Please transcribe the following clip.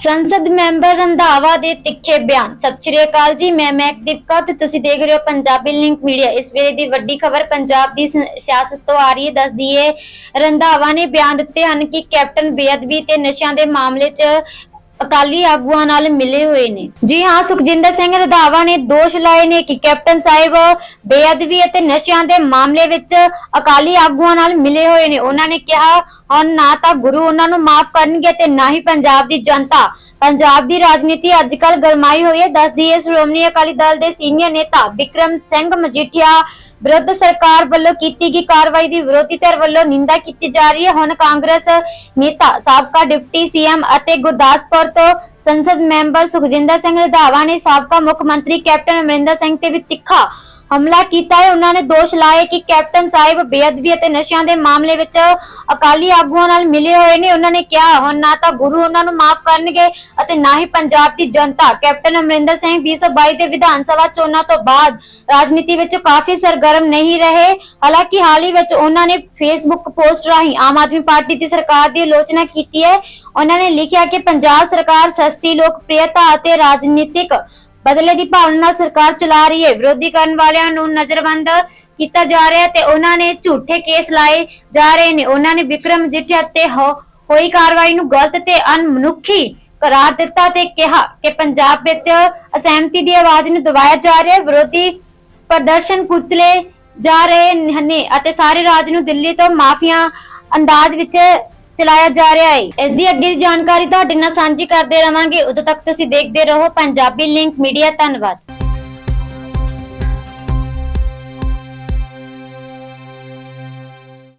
ਸੰਸਦ ਮੈਂਬਰ ਰੰਧਾਵਾ ਦੇ ਤਿੱਖੇ ਬਿਆਨ। ਸਤਿ ਸ਼੍ਰੀ ਅਕਾਲ ਜੀ, ਮੈਂ ਮੈਕਦੀਪ ਕੌਰ ਤੇ ਤੁਸੀਂ ਦੇਖ ਰਹੇ ਹੋ ਪੰਜਾਬੀ ਲਿੰਕ ਮੀਡੀਆ। ਇਸ ਵੇਲੇ ਦੀ ਵੱਡੀ ਖਬਰ ਪੰਜਾਬ ਦੀ ਸ- ਸਿਆਸਤ ਤੋਂ ਆ ਰਹੀ ਹੈ, ਦੱਸਦੀ ਹੈ ਰੰਧਾਵਾ ਨੇ ਬਿਆਨ ਦਿੱਤੇ ਹਨ ਕਿ ਕੈਪਟਨ ਬੇਅਦਬੀ ਤੇ ਨਸ਼ਿਆਂ ਦੇ ਮਾਮਲੇ 'ਚ ਅਕਾਲੀ ਆਗੂਆਂ ਨਾਲ ਮਿਲੇ ਹੋਏ ਨੇ। ਜੀ ਹਾਂ, ਸੁਖਜਿੰਦਰ ਸਿੰਘ ਰੰਧਾਵਾ ਨੇ ਦੋਸ਼ ਲਾਏ ਨੇ ਕਿ ਕੈਪਟਨ ਸਾਹਿਬ ਬੇਅਦਬੀ ਅਤੇ ਨਸ਼ਿਆਂ ਦੇ ਮਾਮਲੇ ਵਿੱਚ ਅਕਾਲੀ ਆਗੂਆਂ ਨਾਲ ਮਿਲੇ ਹੋਏ ਨੇ। ਉਹਨਾਂ ਨੇ ਕਿਹਾ, ਹੁਣ ਨਾ ਤਾਂ ਗੁਰੂ ਉਹਨਾਂ ਨੂੰ ਮਾਫ ਕਰਨਗੇ ਤੇ ਨਾ ਹੀ ਪੰਜਾਬ ਦੀ ਜਨਤਾ। ਪੰਜਾਬ ਦੀ ਰਾਜਨੀਤੀ ਅੱਜ ਕੱਲ ਗਰਮਾਈ ਹੋਈ ਹੈ। ਦੱਸਦੀ ਹੈ, ਸ਼੍ਰੋਮਣੀ ਅਕਾਲੀ ਦਲ ਦੇ ਸੀਨੀਅਰ ਨੇਤਾ ਵਿਕਰਮ ਸਿੰਘ ਮਜੀਠੀਆ ਵਿਰੁੱਧ ਸਰਕਾਰ ਵੱਲੋਂ ਕੀਤੀ ਗਈ ਕਾਰਵਾਈ ਦੀ ਵਿਰੋਧੀ ਧਿਰ ਵੱਲੋਂ ਨਿੰਦਾ ਕੀਤੀ ਜਾ ਰਹੀ ਹੈ। ਹੁਣ ਕਾਂਗਰਸ ਨੇਤਾ, ਸਾਬਕਾ ਡਿਪਟੀ ਸੀਐਮ ਅਤੇ ਗੁਰਦਾਸਪੁਰ ਤੋਂ ਸੰਸਦ ਮੈਂਬਰ ਸੁਖਜਿੰਦਰ ਸਿੰਘ ਰਧਾਵਾ ਨੇ ਸਾਬਕਾ ਮੁੱਖ ਮੰਤਰੀ ਕੈਪਟਨ ਅਮਰਿੰਦਰ ਸਿੰਘ ਤੇ ਵੀ ਤਿੱਖਾ ਹਮਲਾ ਕੀਤਾ ਹੈ। ਉਹਨਾਂ ਨੇ ਦੋਸ਼ ਲਾਏ ਕਿ ਕੈਪਟਨ ਸਾਹਿਬ ਬੇਅਦਬੀ ਅਤੇ ਨਸ਼ਿਆਂ ਦੇ ਮਾਮਲੇ ਵਿੱਚ ਅਕਾਲੀ ਆਗੂਆਂ ਨਾਲ ਮਿਲੇ ਹੋਏ ਨੇ। ਉਹਨਾਂ ਨੇ ਕਿਹਾ, ਹੁਣ ਨਾ ਤਾਂ ਗੁਰੂ ਉਹਨਾਂ ਨੂੰ ਮਾਫ ਕਰਨਗੇ ਅਤੇ ਨਾ ਹੀ ਪੰਜਾਬ ਦੀ ਜਨਤਾ। ਕੈਪਟਨ ਅਮਰਿੰਦਰ ਸਿੰਘ 2022 ਦੇ ਵਿਧਾਨ ਸਭਾ ਚੋਣਾਂ ਤੋਂ ਬਾਅਦ ਰਾਜਨੀਤੀ ਵਿੱਚ ਕਾਫੀ ਸਰਗਰਮ ਨਹੀਂ ਰਹੇ। ਹਾਲਾਂਕਿ ਹਾਲ ਹੀ ਵਿੱਚ ਉਹਨਾਂ ਨੇ ਫੇਸਬੁੱਕ ਪੋਸਟ ਰਾਹੀਂ ਆਮ ਆਦਮੀ ਪਾਰਟੀ ਦੀ ਸਰਕਾਰ ਦੀ ਆਲੋਚਨਾ ਕੀਤੀ ਹੈ। ਉਹਨਾਂ ਨੇ ਲਿਖਿਆ ਕਿ ਪੰਜਾਬ ਸਰਕਾਰ ਸਸਤੀ ਲੋਕਪ੍ਰਿਯਤਾ ਅਤੇ ਰਾਜਨੀਤਿਕ ਬਦਲੇ ਦੀ ਭਾਵਨਾ ਨਾਲ ਸਰਕਾਰ ਚਲਾ ਰਹੀ ਹੈ। ਵਿਰੋਧੀ ਕਰਨ ਵਾਲਿਆਂ ਨੂੰ ਨਜ਼ਰਬੰਦ ਕੀਤਾ ਜਾ ਰਿਹਾ ਤੇ ਉਹਨਾਂ ਨੇ ਝੂਠੇ ਕੇਸ ਲਾਏ ਜਾ ਰਹੇ ਨੇ। ਉਹਨਾਂ ਨੇ ਵਿਕਰਮ ਜਿੱਠਿਆ ਤੇ ਹੋਈ ਕਾਰਵਾਈ ਨੂੰ ਗਲਤ ਤੇ ਅਨਮਨੁੱਖੀ ਕਰਾਰ ਦਿੱਤਾ ਤੇ ਕਿਹਾ ਕਿ ਪੰਜਾਬ ਵਿੱਚ ਅਸਹਿਮਤੀ ਦੀ ਆਵਾਜ਼ ਨੂੰ ਦਬਾਇਆ ਜਾ ਰਿਹਾ ਹੈ। ਵਿਰੋਧੀ ਪ੍ਰਦਰਸ਼ਨ ਕੁਚਲੇ ਜਾ ਰਹੇ ਨੇ ਅਤੇ ਸਾਰੇ ਰਾਜ ਨੂੰ ਦਿੱਲੀ ਤੋਂ ਮਾਫੀਆ ਅੰਦਾਜ਼ ਵਿੱਚ ਚਲਾਇਆ ਜਾ ਰਿਹਾ ਹੈ। ਇਸ ਦੀ ਅੱਗੇ ਦੀ ਜਾਣਕਾਰੀ ਤੁਹਾਡੇ ਨਾਲ ਸਾਂਝੀ ਕਰਦੇ ਰਵਾਂਗੇ। ਉਦੋਂ ਤੱਕ ਤੁਸੀਂ ਦੇਖਦੇ ਰਹੋ। ਪੰਜਾਬੀ ਲਿੰਕ ਮੀਡੀਆ ਧੰਨਵਾਦ।